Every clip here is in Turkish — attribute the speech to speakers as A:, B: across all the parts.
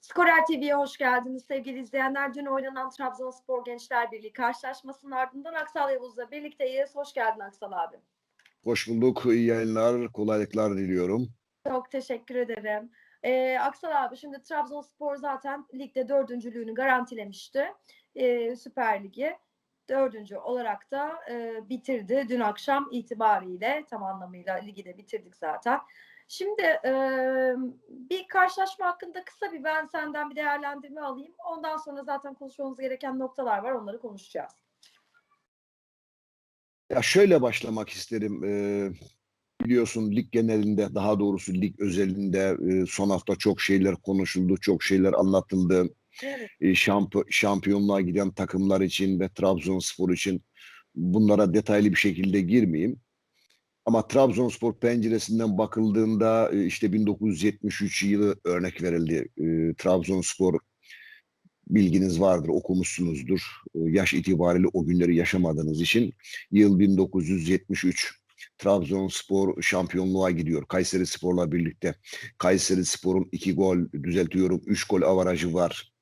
A: Skorer TV'ye hoş geldiniz sevgili izleyenler. Dün oynanan Trabzonspor Gençler Birliği karşılaşmasının ardından Aksal Yavuz'la birlikteyiz. Hoş geldin Aksal abi.
B: Hoş bulduk. İyi yayınlar, kolaylıklar diliyorum.
A: Çok teşekkür ederim. Ee, Aksal abi şimdi Trabzonspor zaten ligde dördüncülüğünü garantilemişti. Ee, Süper Ligi dördüncü olarak da e, bitirdi. Dün akşam itibariyle tam anlamıyla ligi de bitirdik zaten. Şimdi e, bir karşılaşma hakkında kısa bir ben senden bir değerlendirme alayım. Ondan sonra zaten konuşmamız gereken noktalar var. Onları konuşacağız.
B: Ya şöyle başlamak isterim. Ee, biliyorsun lig genelinde, daha doğrusu lig özelinde e, son hafta çok şeyler konuşuldu, çok şeyler anlatıldı.
A: Evet.
B: E, şamp- şampiyonluğa giden takımlar için ve Trabzonspor için bunlara detaylı bir şekilde girmeyeyim. Ama Trabzonspor penceresinden bakıldığında e, işte 1973 yılı örnek verildi. E, Trabzonspor bilginiz vardır, okumuşsunuzdur. E, Yaş itibariyle o günleri yaşamadığınız için yıl 1973 Trabzonspor şampiyonluğa gidiyor. Kayseri Spor'la birlikte. Kayseri Spor'un iki gol, düzeltiyorum, üç gol avarajı var.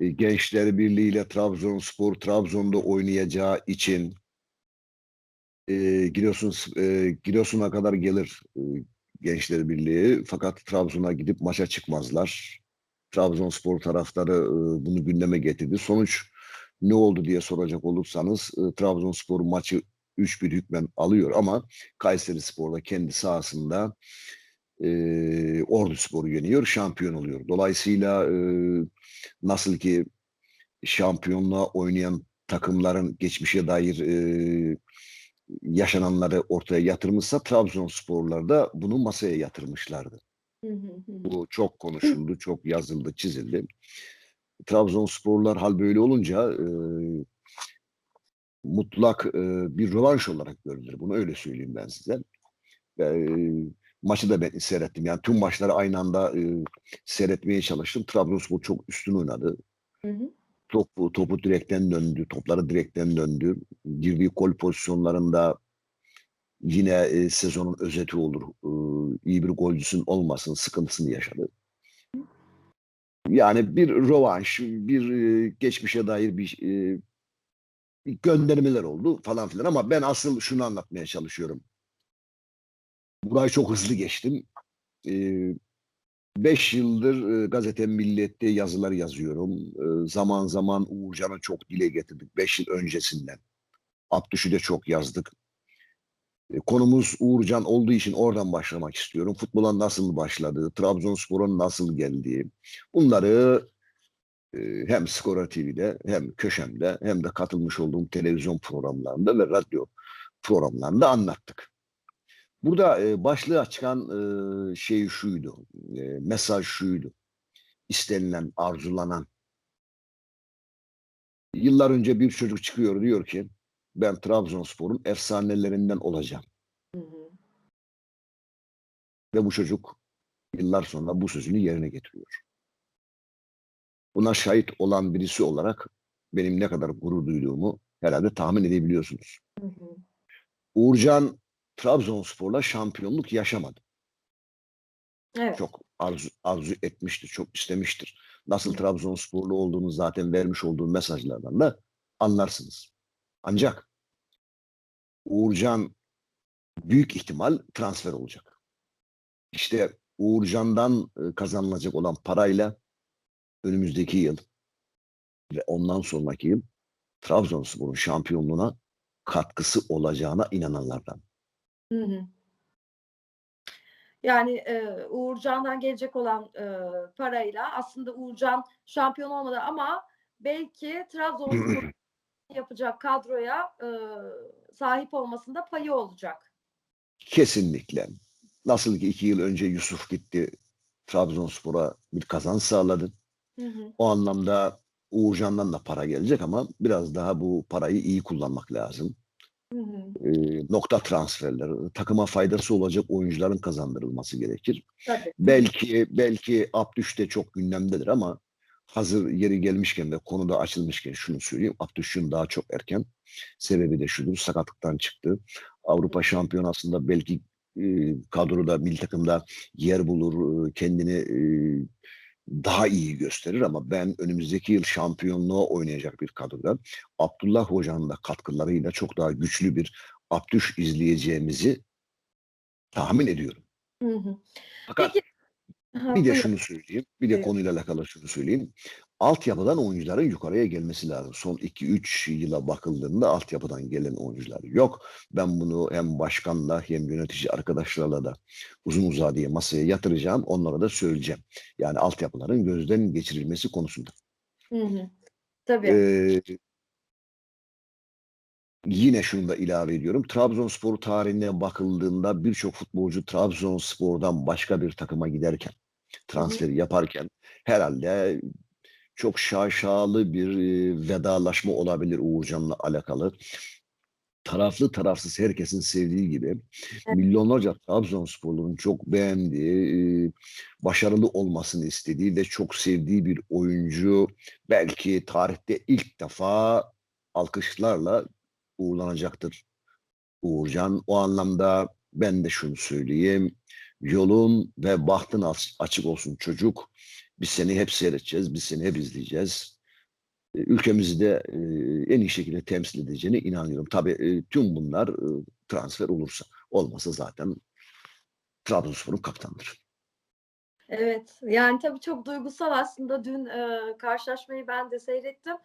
B: E, Gençler Birliği ile Trabzonspor Trabzon'da oynayacağı için e, Giresun, e, Giresun'a kadar gelir e, Gençler Birliği. Fakat Trabzon'a gidip maça çıkmazlar. Trabzonspor taraftarı e, bunu gündeme getirdi. Sonuç ne oldu diye soracak olursanız e, Trabzonspor maçı 3-1 hükmen alıyor ama Kayseri Spor'da kendi sahasında e, Ordu Spor'u yeniyor, şampiyon oluyor. Dolayısıyla e, nasıl ki şampiyonluğa oynayan takımların geçmişe dair e, yaşananları ortaya yatırmışsa Trabzonsporlar da bunu masaya yatırmışlardı.
A: Hı hı hı.
B: Bu çok konuşuldu, çok yazıldı, çizildi. Trabzonsporlar hal böyle olunca e, mutlak e, bir rövanş olarak görülür. Bunu öyle söyleyeyim ben size. E, maçı da ben seyrettim. Yani tüm maçları aynı anda e, seyretmeye çalıştım. Trabzonspor çok üstün oynadı.
A: Hı hı.
B: Topu, topu direkten döndü, topları direkten döndü. Girdiği gol pozisyonlarında yine e, sezonun özeti olur. E, iyi bir golcüsün olmasın sıkıntısını yaşadı. Yani bir rövanş, bir e, geçmişe dair bir, e, göndermeler oldu falan filan ama ben asıl şunu anlatmaya çalışıyorum. Burayı çok hızlı geçtim. E, beş yıldır e, gazete Milliyet'te yazılar yazıyorum. E, zaman zaman Uğurcan'ı çok dile getirdik. Beş yıl öncesinden. Abdüş'ü de çok yazdık. E, Konumuz Uğurcan olduğu için oradan başlamak istiyorum. Futbola nasıl başladı, Trabzonspor'a nasıl geldiği. Bunları e, hem Skora TV'de hem köşemde hem de katılmış olduğum televizyon programlarında ve radyo programlarında anlattık. Burada e, başlığa çıkan e, şey şuydu, e, mesaj şuydu. İstenilen, arzulanan. Yıllar önce bir çocuk çıkıyor diyor ki ben Trabzonspor'un efsanelerinden olacağım.
A: Hı hı.
B: Ve bu çocuk yıllar sonra bu sözünü yerine getiriyor. Buna şahit olan birisi olarak benim ne kadar gurur duyduğumu herhalde tahmin edebiliyorsunuz.
A: Hı hı.
B: Uğurcan Trabzonspor'la şampiyonluk yaşamadı.
A: Evet.
B: Çok arzu, arzu etmiştir, çok istemiştir. Nasıl. Trabzonsporlu olduğunu zaten vermiş olduğu mesajlardan da anlarsınız. Ancak Uğurcan büyük ihtimal transfer olacak. İşte Uğurcan'dan e, kazanılacak olan parayla önümüzdeki yıl ve ondan sonraki yıl Trabzonspor'un şampiyonluğuna katkısı olacağına inananlardan.
A: Hı hı. Yani e, Uğurcan'dan gelecek olan e, parayla aslında Uğurcan şampiyon olmadı ama belki Trabzonspor yapacak kadroya e, sahip olmasında payı olacak.
B: Kesinlikle. Nasıl ki iki yıl önce Yusuf gitti Trabzonspor'a bir kazanç sağladı.
A: Hı hı.
B: O anlamda Uğurcan'dan da para gelecek ama biraz daha bu parayı iyi kullanmak lazım.
A: Hı hı.
B: Nokta transferleri, takıma faydası olacak oyuncuların kazandırılması gerekir.
A: Tabii.
B: Belki belki Abdüş de çok gündemdedir ama hazır yeri gelmişken ve konuda açılmışken şunu söyleyeyim. Abdüş'ün daha çok erken sebebi de şudur. Sakatlıktan çıktı. Avrupa Şampiyonası'nda belki e, kadroda, milli takımda yer bulur, e, kendini e, daha iyi gösterir ama ben önümüzdeki yıl şampiyonluğa oynayacak bir kadroda Abdullah Hoca'nın da katkılarıyla çok daha güçlü bir Abdüş izleyeceğimizi tahmin ediyorum.
A: Hı hı.
B: Fakat
A: Peki Ha,
B: bir de şunu söyleyeyim. Bir de konuyla alakalı şunu söyleyeyim. Altyapıdan oyuncuların yukarıya gelmesi lazım. Son 2-3 yıla bakıldığında altyapıdan gelen oyuncular yok. Ben bunu hem başkanla hem yönetici arkadaşlarla da uzun uzadıya masaya yatıracağım. Onlara da söyleyeceğim. Yani altyapıların gözden geçirilmesi konusunda.
A: Hı hı. Tabii.
B: Ee, yine şunu da ilave ediyorum. Trabzonspor tarihine bakıldığında birçok futbolcu Trabzonspor'dan başka bir takıma giderken, transferi yaparken herhalde çok şaşalı bir e, vedalaşma olabilir Uğurcan'la alakalı. Taraflı tarafsız herkesin sevdiği gibi milyonlarca Trabzonsporlu'nun çok beğendiği, e, başarılı olmasını istediği ve çok sevdiği bir oyuncu belki tarihte ilk defa alkışlarla uğurlanacaktır Uğurcan. O anlamda ben de şunu söyleyeyim. Yolun ve bahtın aç- açık olsun çocuk. Biz seni hep seyredeceğiz, biz seni hep izleyeceğiz. E, Ülkemizi de e, en iyi şekilde temsil edeceğine inanıyorum. Tabii e, tüm bunlar transfer olursa. Olmasa zaten Trabzonspor'un kaptanıdır.
A: Evet, yani tabii çok duygusal aslında. Dün e, karşılaşmayı ben de seyrettim.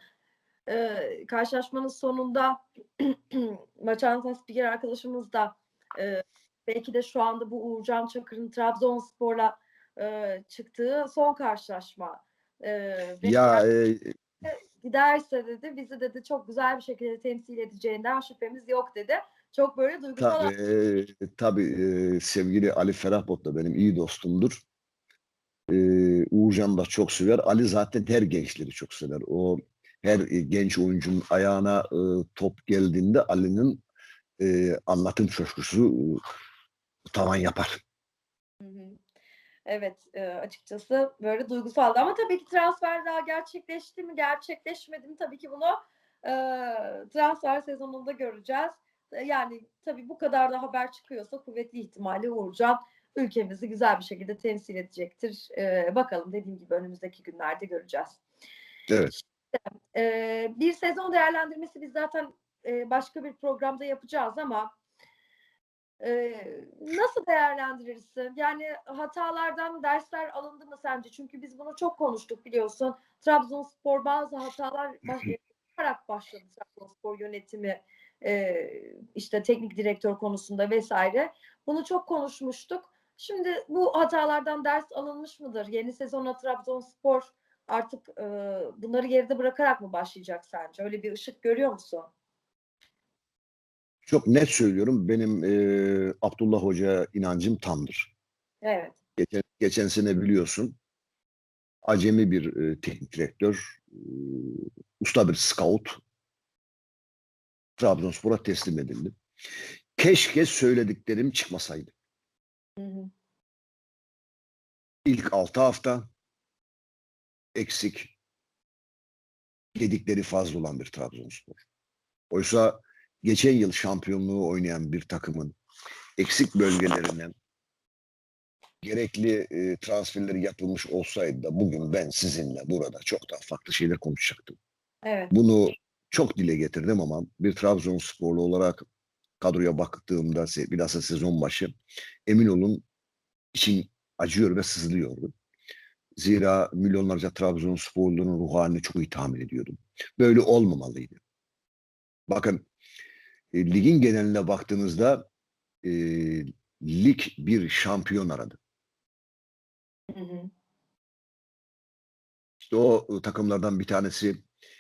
A: E, karşılaşmanın sonunda maç anlatan spiker arkadaşımız da e, belki de şu anda bu Uğurcan Çakır'ın Trabzonspor'la e, çıktığı son karşılaşma. E,
B: Ya e,
A: giderse dedi bizi dedi çok güzel bir şekilde temsil edeceğinden şüphemiz yok dedi. Çok böyle duygusal
B: tabii, e, tabii e, sevgili Ali Ferahbot da benim iyi dostumdur. E, Uğurcan da çok sever. Ali zaten her gençleri çok sever. O her e, genç oyuncunun ayağına e, top geldiğinde Ali'nin e, anlatım coşkusu e, tavan yapar.
A: Evet, e, açıkçası böyle duygusaldı ama tabii ki transfer daha gerçekleşti mi, gerçekleşmedi mi tabii ki bunu e, transfer sezonunda göreceğiz. E, yani tabii bu kadar da haber çıkıyorsa kuvvetli ihtimalle Uğurcan ülkemizi güzel bir şekilde temsil edecektir. E, bakalım dediğim gibi önümüzdeki günlerde göreceğiz.
B: Evet.
A: E, bir sezon değerlendirmesi biz zaten e, başka bir programda yapacağız ama ee, nasıl değerlendirirsin? Yani hatalardan dersler alındı mı sence? Çünkü biz bunu çok konuştuk biliyorsun. Trabzonspor bazı hatalar yaparak başladı Trabzonspor yönetimi e, işte teknik direktör konusunda vesaire. Bunu çok konuşmuştuk. Şimdi bu hatalardan ders alınmış mıdır? Yeni sezona Trabzonspor artık e, bunları geride bırakarak mı başlayacak sence? Öyle bir ışık görüyor musun?
B: Çok net söylüyorum. Benim e, Abdullah Hoca inancım tamdır.
A: Evet.
B: Geçen, geçen sene biliyorsun acemi bir e, teknik direktör, e, usta bir scout Trabzonspor'a teslim edildi. Keşke söylediklerim çıkmasaydı.
A: Hı hı.
B: İlk 6 hafta eksik, yedikleri fazla olan bir Trabzonspor. Oysa geçen yıl şampiyonluğu oynayan bir takımın eksik bölgelerinden gerekli e, transferleri yapılmış olsaydı da bugün ben sizinle burada çok daha farklı şeyler konuşacaktım.
A: Evet.
B: Bunu çok dile getirdim ama bir Trabzonsporlu olarak kadroya baktığımda bilhassa sezon başı emin olun için acıyor ve sızlıyordu. Zira milyonlarca Trabzonsporlunun ruh halini çok iyi tahmin ediyordum. Böyle olmamalıydı. Bakın e, ligin geneline baktığınızda e, lig bir şampiyon aradı.
A: Hı hı.
B: İşte o takımlardan bir tanesi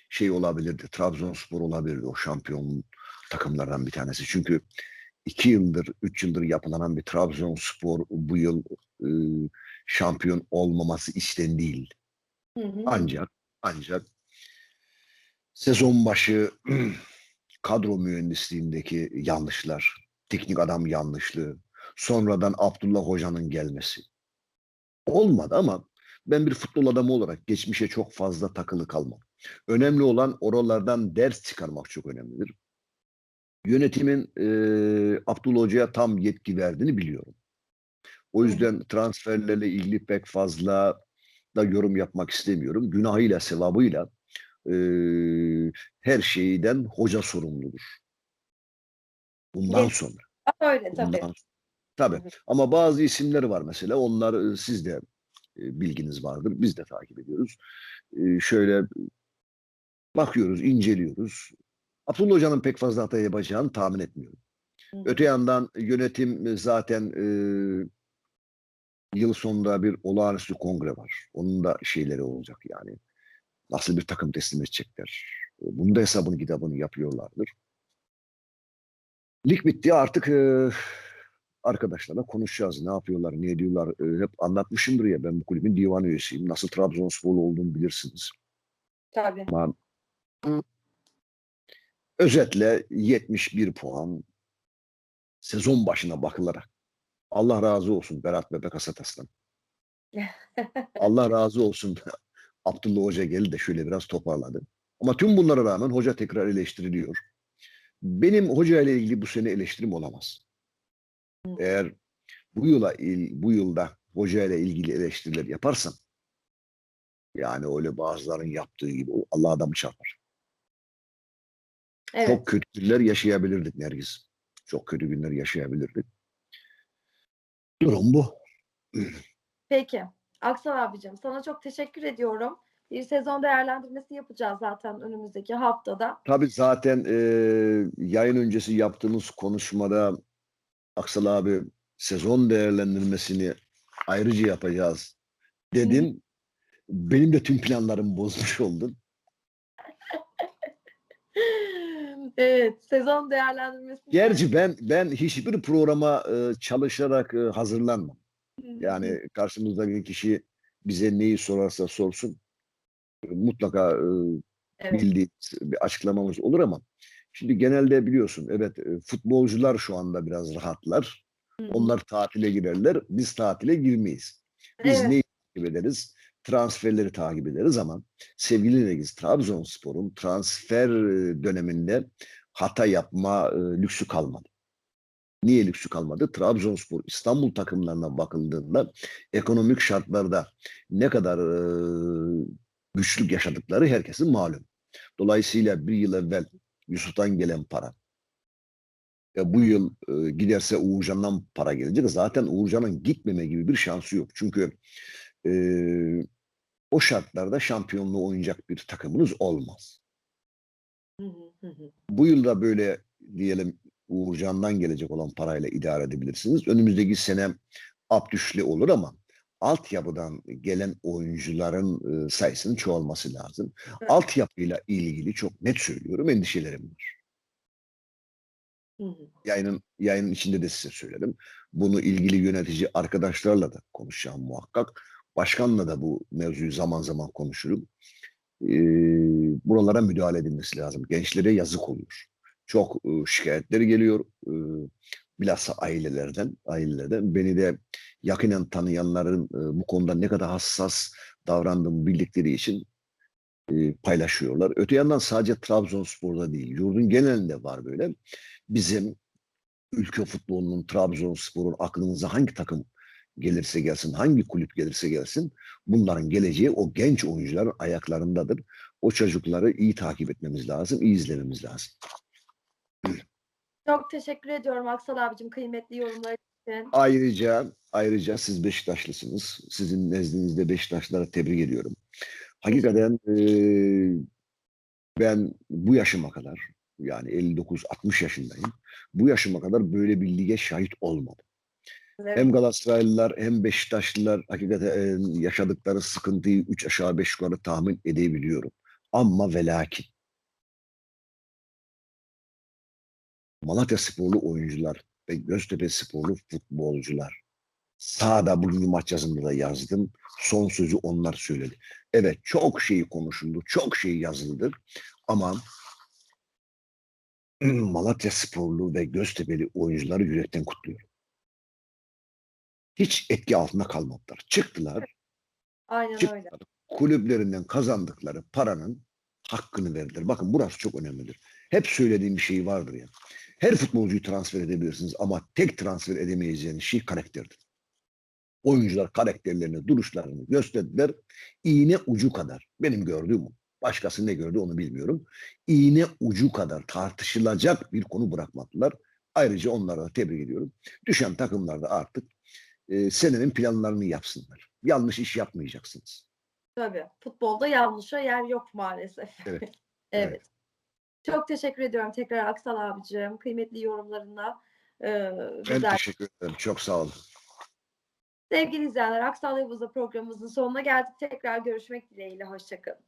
B: şey olabilirdi. Trabzonspor olabilirdi o şampiyon takımlardan bir tanesi. Çünkü iki yıldır, üç yıldır yapılanan bir Trabzonspor bu yıl e, şampiyon olmaması işten değil.
A: Hı hı.
B: Ancak ancak sezon başı kadro mühendisliğindeki yanlışlar, teknik adam yanlışlığı, sonradan Abdullah Hoca'nın gelmesi. Olmadı ama ben bir futbol adamı olarak geçmişe çok fazla takılı kalmam. Önemli olan oralardan ders çıkarmak çok önemlidir. Yönetimin e, Abdullah Hoca'ya tam yetki verdiğini biliyorum. O yüzden transferlerle ilgili pek fazla da yorum yapmak istemiyorum. Günahıyla, sevabıyla e, her şeyden hoca sorumludur. Bundan
A: Evet.
B: sonra.
A: Öyle tabii.
B: Bundan, tabii.
A: Hı hı.
B: Ama bazı isimler var mesela. Onlar siz de e, bilginiz vardır. Biz de takip ediyoruz. E, şöyle bakıyoruz, inceliyoruz. Abdullah Hoca'nın pek fazla hata yapacağını tahmin etmiyorum.
A: Hı.
B: Öte yandan yönetim zaten e, yıl sonunda bir olağanüstü kongre var. Onun da şeyleri olacak yani. Nasıl bir takım teslim edecekler. Bunun da hesabını kitabını yapıyorlardır. Lig bitti artık e, arkadaşlarla konuşacağız. Ne yapıyorlar, ne ediyorlar. E, hep anlatmışımdır ya ben bu kulübün divan üyesiyim. Nasıl Trabzonspor olduğumu bilirsiniz.
A: Tabii.
B: Ama özetle 71 puan sezon başına bakılarak Allah razı olsun Berat Bebek Asatas'tan. Allah razı olsun Abdullah Hoca geldi de şöyle biraz toparladı. Ama tüm bunlara rağmen hoca tekrar eleştiriliyor. Benim hoca ile ilgili bu sene eleştirim olamaz. Eğer bu yıla bu yılda hoca ile ilgili eleştiriler yaparsam yani öyle bazıların yaptığı gibi Allah adamı çarpar.
A: Evet.
B: Çok kötü günler yaşayabilirdik Nergiz. Çok kötü günler yaşayabilirdik. Durum bu.
A: Peki. Aksal abicim sana çok teşekkür ediyorum. Bir sezon değerlendirmesi yapacağız zaten önümüzdeki haftada.
B: Tabii zaten e, yayın öncesi yaptığımız konuşmada Aksal abi sezon değerlendirmesini ayrıca yapacağız dedin. Benim de tüm planlarımı bozmuş oldun.
A: Evet, sezon değerlendirmesi.
B: Gerçi ben ben hiçbir programa e, çalışarak e, hazırlanmam. Yani karşımızdaki kişi bize neyi sorarsa sorsun mutlaka e,
A: evet.
B: bildiğimiz bir açıklamamız olur ama şimdi genelde biliyorsun evet futbolcular şu anda biraz rahatlar.
A: Hı.
B: Onlar tatile girerler. Biz tatile girmeyiz. Biz
A: Evet.
B: neyi takip ederiz? Transferleri takip ederiz ama sevgili Negiz Trabzonspor'un transfer döneminde hata yapma e, lüksü kalmadı. Niye lüksü kalmadı? Trabzonspor İstanbul takımlarına bakıldığında ekonomik şartlarda ne kadar e, güçlük yaşadıkları herkesin malum. Dolayısıyla bir yıl evvel Yusuf'tan gelen para, e, bu yıl e, giderse Uğurcan'dan para gelecek. Zaten Uğurcan'ın gitmeme gibi bir şansı yok. Çünkü e, o şartlarda şampiyonluğu oynayacak bir takımınız olmaz.
A: Hı hı, hı.
B: Bu yılda böyle diyelim Uğurcan'dan gelecek olan parayla idare edebilirsiniz. Önümüzdeki sene Abdüş'le olur ama altyapıdan gelen oyuncuların e, sayısının çoğalması lazım. Altyapıyla ilgili çok net söylüyorum endişelerim var. Yayının yayının içinde de size söyledim. Bunu ilgili yönetici arkadaşlarla da konuşacağım muhakkak. Başkanla da bu mevzuyu zaman zaman konuşurum. Ee, buralara müdahale edilmesi lazım. Gençlere yazık oluyor. Çok şikayetleri geliyor. Bilhassa ailelerden, ailelerden. Beni de yakinen tanıyanların bu konuda ne kadar hassas davrandığımı bildikleri için paylaşıyorlar. Öte yandan sadece Trabzonspor'da değil, yurdun genelinde var böyle bizim ülke futbolunun Trabzonspor'un aklınıza hangi takım gelirse gelsin, hangi kulüp gelirse gelsin bunların geleceği o genç oyuncuların ayaklarındadır. O çocukları iyi takip etmemiz lazım, iyi izlememiz lazım.
A: Çok teşekkür ediyorum Aksal abicim kıymetli yorumlar için.
B: Ayrıca ayrıca siz Beşiktaşlısınız. Sizin nezdinizde Beşiktaşlıları tebrik ediyorum. Hakikaten eee, ben bu yaşıma kadar yani 59-60 yaşındayım. Bu yaşıma kadar böyle bir lige şahit olmadım.
A: Evet.
B: Hem Galatasaraylılar hem Beşiktaşlılar hakikaten e, yaşadıkları sıkıntıyı üç aşağı beş yukarı tahmin edebiliyorum. Ama ve lakin Malatya sporlu oyuncular ve Göztepe sporlu futbolcular sahada bugünkü maç yazımında da yazdım. Son sözü onlar söyledi. Evet çok şey konuşuldu, çok şey yazıldı ama Malatya sporlu ve Göztepe'li oyuncuları yürekten kutluyorum. Hiç etki altında kalmadılar. Çıktılar,
A: Aynen öyle.
B: çıktılar. Kulüplerinden kazandıkları paranın hakkını verdiler. Bakın burası çok önemlidir. Hep söylediğim bir şey vardır ya. Her futbolcuyu transfer edebilirsiniz ama tek transfer edemeyeceğiniz şey karakterdir. Oyuncular karakterlerini, duruşlarını gösterdiler. İğne ucu kadar. Benim gördüğüm. Başkası ne gördü onu bilmiyorum. İğne ucu kadar tartışılacak bir konu bırakmadılar. Ayrıca onlara da tebrik ediyorum. Düşen takımlar da artık e, senenin planlarını yapsınlar. Yanlış iş yapmayacaksınız.
A: Tabii. Futbolda yanlışa yer yok maalesef.
B: Evet.
A: evet. Çok teşekkür ediyorum tekrar Aksal abicim. Kıymetli yorumlarına. Ee,
B: Ben
A: güzel.
B: teşekkür ederim. Çok sağ olun.
A: Sevgili izleyenler Aksal Yavuz'la programımızın sonuna geldik. Tekrar görüşmek dileğiyle. Hoşçakalın.